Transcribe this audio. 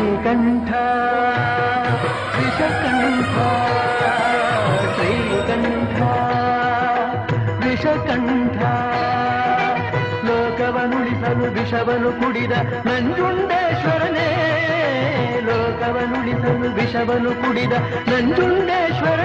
శ్రీకంఠ విషకంఠ శ్రీకంఠ విಷకంಠ ಲೋಕವನುಳಿಸಲು ವಿಷವನು ಕುಡಿದ ನಂಜುಂಡೇಶ್ವರನೇ ಲೋಕವನುಳಿಸಲು ವಿಷವನು ಕುಡಿದ ನಂಜುಂಡೇಶ್ವರ